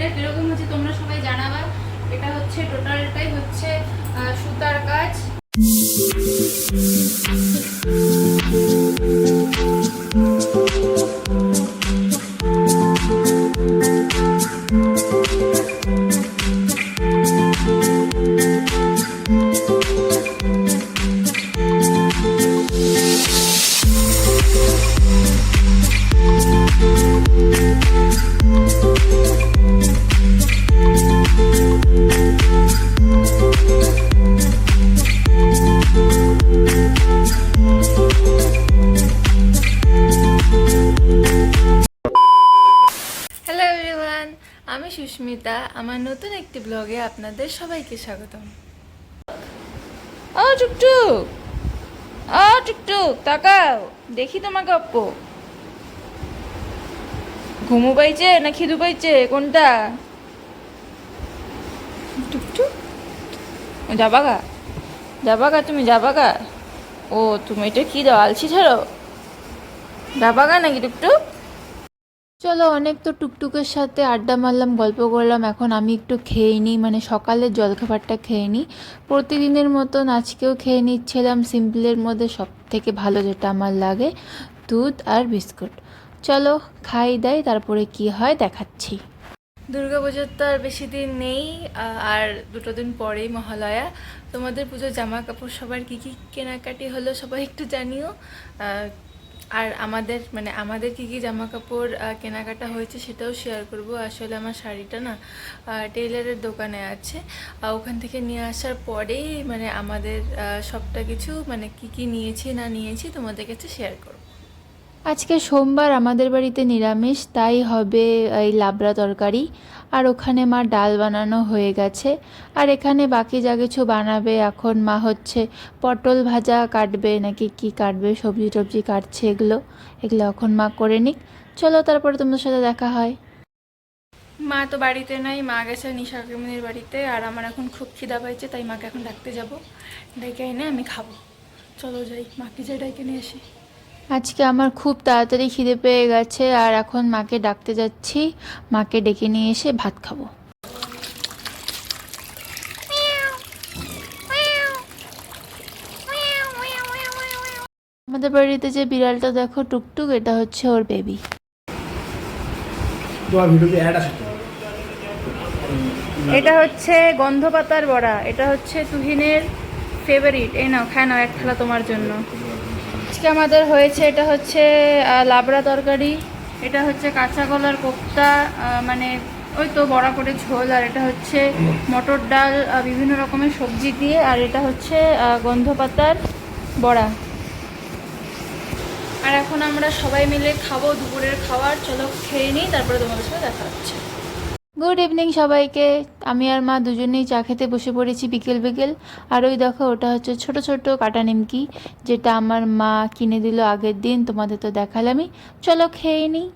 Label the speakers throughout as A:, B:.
A: শাড়িটা কীরকম হচ্ছে তোমরা সবাই জানাবা? এটা হচ্ছে টোটালটাই হচ্ছে সুতার কাজ। হ্যালো সুস্মিতা আমার নতুন একটি ব্লগে আপনাদের সবাইকে স্বাগতম। ও টুকটুক। ও টুকটুক তাকাও। দেখি তোমাকে অপ্পো। ঘুমু পাইছে না খিদু পাইছে? কোনটা? টুকটুক? যাবা গা যাবা গা তুমি যাবা গা ও তুমি এটা কি দাও? আলছি ছাড়ো। যাবা গা নাকি টুকটুক? চলো অনেক তো টুকটুকের সাথে আড্ডা মারলাম, গল্প করলাম। এখন আমি একটু খেয়ে নিই মানে সকালের জলখাবারটা খেয়ে নিই। প্রতিদিনের মতন আজকেও খেয়ে নিচ্ছিলাম, সিম্পলের মধ্যে সব থেকে ভালো যেটা আমার লাগে, দুধ আর বিস্কুট। চলো খাই দেয় তারপরে কি হয় দেখাচ্ছি। দুর্গা পুজোর তো আর বেশি দিন নেই আর দুটো দিন পরেই মহালয়া। তোমাদের পুজোর জামা কাপড় সবার কী কী কেনাকাটি হলো সবাই একটু জানিও। আর আমাদের মানে আমাদের কী কী জামা কাপড় কেনাকাটা হয়েছে সেটাও শেয়ার করব। আসলে আমার শাড়িটা না টেইলারের দোকানে আছে। ওখান থেকে নিয়ে আসার পরেই মানে আমাদের সবটা কিছু মানে কি কি নিয়েছি, না নিয়েছি তোমাদের কাছে শেয়ার করব। আজকে সোমবার আমাদের বাড়িতে নিরামিষ, তাই হবে, এই লাবড়া তরকারি। আর ওখানে মা ডাল বানানো হয়ে গেছে। আর এখানে বাকি যা কিছু বানাবে, এখন মা হচ্ছে পটল ভাজা কাটবে, নাকি কি কাটবে, সবজি টবজি কাটছে এগুলো এগুলো এখন মা করে নিক। চলো তারপরে তোমাদের সাথে দেখা হয়। মা তো বাড়িতে নাই, মা গেছে নিশা কাকিমনির বাড়িতে, আর আমার এখন খুব খিদা পাইছে, তাই মাকে এখন ডাকতে যাব। ডেকে এনে আমি খাব। চলো যাই মাকে যাই ডেকে নিয়ে আসি। আজকে আমার খুব তাড়াতাড়ি খিদে পেয়ে গেছে আর এখন মাকে ডাকতে যাচ্ছি। মাকে ডেকে নিয়ে এসে ভাত খাব। আমাদের বাড়িতে যে বিড়ালটা দেখো টুকটুক এটা হচ্ছে ওর বেবি এটা হচ্ছে গন্ধপাতার বড়া এটা হচ্ছে তুহিনের ফেভারিট এই নাও খায় নাও এক থালা তোমার জন্য। আজকে আমাদের হয়েছে এটা হচ্ছে লাবড়া তরকারি এটা হচ্ছে কাঁচা কলার কোপ্তা মানে ওই তো বড়া করে ঝোল আর এটা হচ্ছে মটর ডাল বিভিন্ন রকমের সবজি দিয়ে আর এটা হচ্ছে আহ, গন্ধপাতার বড়া। আর এখন আমরা সবাই মিলে খাব দুপুরের খাবার চলো খেয়ে নিই তারপরে তোমাদের সাথে দেখা হচ্ছে। গুড ইভিনিং সবাইকে। আমি আর মা দুজনেই চা খেতে বসে পড়েছি বিকেল বিকেল। আর ওই দেখো, ওটা হচ্ছে ছোট ছোট কাটা নিমকি, যেটা আমার মা কিনে দিল আগের দিন, তোমাদের তো দেখালামই। চলো খেয়ে নিই।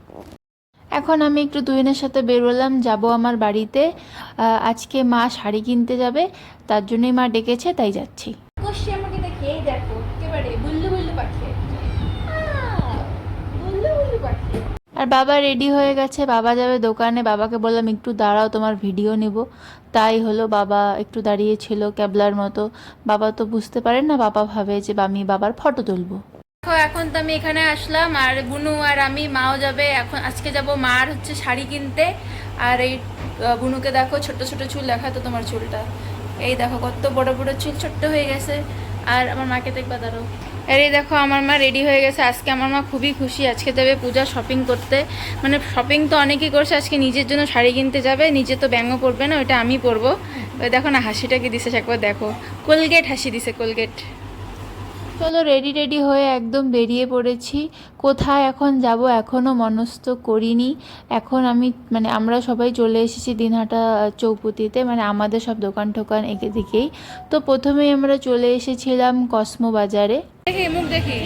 A: এখন আমি একটু দুজনের সাথে বেরোলাম, যাব আমার বাড়িতে। আজকে মা শাড়ি কিনতে যাবে, তার জন্যই মা ডেকেছে, তাই যাচ্ছি। আর বাবা রেডি হয়ে গেছে, বাবা যাবে দোকানে, বাবাকে বললাম, একটু দাঁড়াও, তোমার ভিডিও নিব। তাই হলো বাবা একটু দাঁড়িয়েছিল ক্যাবলার মতো। বাবা তো বুঝতে পারেন না, বাবা ভাবে যে আমি বাবার ফটো তুলবো। এখন তো আমি এখানে আসলাম, আর বুনু আর আমি, মাও যাবে। এখন আজকে যাব মার হচ্ছে শাড়ি কিনতে। আর এই বুনুকে দেখো, ছোট ছোট চুল দেখা তো তোমার চুলটা। এই দেখো, কত বড় বড় চুল, ছোট্ট হয়ে গেছে। আর আমার মাকে দেখবা দাঁড়ো আর দেখো, আমার মা রেডি হয়ে গেছে। আজকে আমার মা খুবই খুশি। আজকে যাবে পূজা শপিং করতে। মানে শপিং তো অনেকেই করছে। আজকে নিজের জন্য শাড়ি কিনতে যাবে। নিজে তো ব্যাঙ্গও পরবে না, ওইটা আমি পরবো। দেখো না, হাসিটা কি দিছে, একবার দেখো। কোলগেট হাসি দিছে কোলগেট চলো রেডি রেডি হয়ে একদম বেরিয়ে পড়েছি। কোথায় এখন যাব এখনও মনস্থ করিনি। এখন আমি মানে আমরা সবাই চলে এসেছি দিনহাটা চৌপতিতে মানে আমাদের সব দোকান টোকান একে দিকেই তো প্রথমেই আমরা চলে এসেছিলাম কসমো বাজারে। দেখি মুখ দেখি।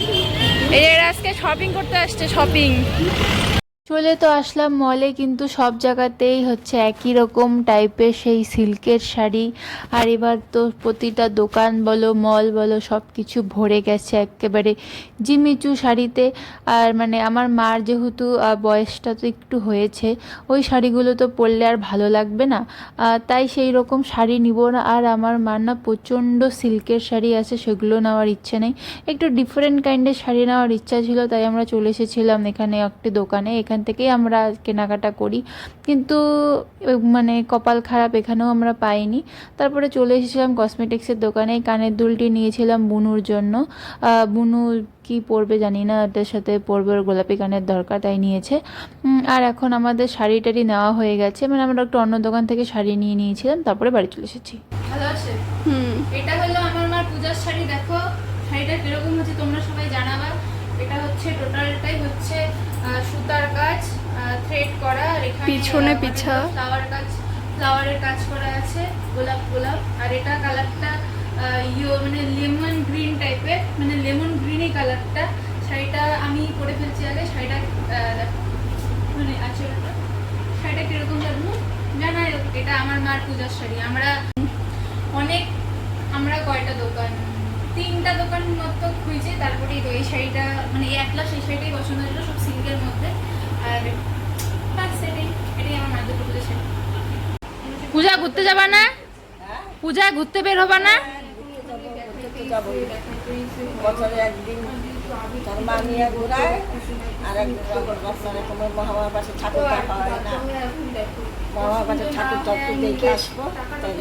A: এই আজকে শপিং করতে আসছে শপিং চলে তো আসলাম মলে কিন্তু সব জায়গাতেই হচ্ছে একই রকম টাইপের সেই সিল্কের শাড়ি। আর এবার তো প্রতিটা দোকান বলো মল বলো সব কিছু ভরে গেছে একেবারে জিমিচু শাড়িতে। আর মানে আমার মার যেহেতু বয়সটা তো একটু হয়েছে, ওই শাড়িগুলো তো পরলে আর ভালো লাগবে না। তাই সেই রকম শাড়ি নিব না। আর আমার মার না প্রচণ্ড সিল্কের শাড়ি আছে, সেগুলো নেওয়ার ইচ্ছে নেই। একটু ডিফারেন্ট কাইন্ডের শাড়ি নেওয়ার ইচ্ছা ছিল, তাই আমরা চলে এসেছিলাম এখানে একটি দোকানে। এখান থেকেই আমরা কেনাকাটা করি। কিন্তু মানে কপাল খারাপ এখানেও আমরা পাইনি। তারপরে চলে এসেছিলাম কসমেটিক্সের দোকানে। কানের দুলটি নিয়েছিলাম বুনুর জন্য। বুনু কি পরবে জানি না এটার সাথে পরবে ওর গোলাপি কানের দরকার তাই নিয়েছে। আর এখন আমাদের শাড়ি টাড়ি নেওয়া হয়ে গেছে। মানে আমরা একটু অন্য দোকান থেকে শাড়ি নিয়ে নিয়েছিলাম তারপরে বাড়ি চলে এসেছি। ভালো আছে?
B: হুম।
A: এটা হলো আমার মার পূজার শাড়ি দেখো। শাড়িটা কীরকম হচ্ছে তোমরা সবাই জানাবা। এটা হচ্ছে টোটালটাই হচ্ছে সুতার কাজ থ্রেড করা আর এখানে
B: পিছনে পিছা।
A: ফ্লাওয়ার কাজ ফ্লাওয়ারের কাজ করা আছে গোলাপ গোলাপ। আর এটা কালারটা ইয়ো মানে লেমন গ্রিন টাইপের মানে লেমন গ্রিনই কালারটা শাড়িটা আমি পরে ফেলছি আগে শাড়িটা মানে আছে শাড়িটা কীরকম জানো? জানা এটা আমার মার পূজার শাড়ি। আমরা অনেক আমরা কয়টা দোকান? তিনটা দোকান মতো খুঁজে তারপরে এই তো এই শাড়িটা মানে এই একলা সেই শাড়িটাই পছন্দ হলো সব সিঙ্গের মধ্যে। আর বাস সেটাই এটাই আমার মায়ের দুটো পুজো শাড়ি। পূজা ঘুরতে যাবা না? পূজা ঘুরতে বের হবা না?
C: বছরে একদিন আর একদিন যখন বছরে কোনো মহামার পাশে ঠাকুর দেখা হয় না। মহামার পাশে ঠাকুর দেখে আসব তাই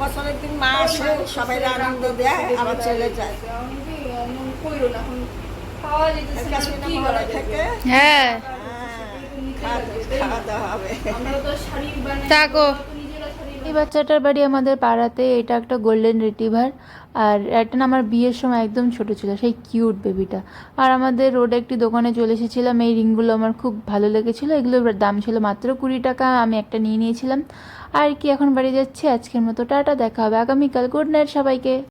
C: বছরের দিন মা আসে সবাই আনন্দ দেয় আবার চলে যায় থেকে?
A: হ্যাঁ
D: এই বাচ্চাটার বাড়ি আমাদের পাড়াতে এটা একটা গোল্ডেন রিটিভার আর একটা না আমার বিয়ের সময় একদম ছোট ছিল, সেই কিউট বেবিটা আর আমাদের রোডে একটি দোকানে চলে এসেছিলাম, এই রিংগুলো আমার খুব ভালো লেগেছিলো, এগুলোর দাম ছিল মাত্র কুড়ি টাকা, আমি একটা নিয়ে নিয়েছিলাম। আর কি, এখন বাড়ি যাচ্ছি, আজকের মতো টাটা, দেখা হবে আগামীকাল গুড নাইট সবাইকে।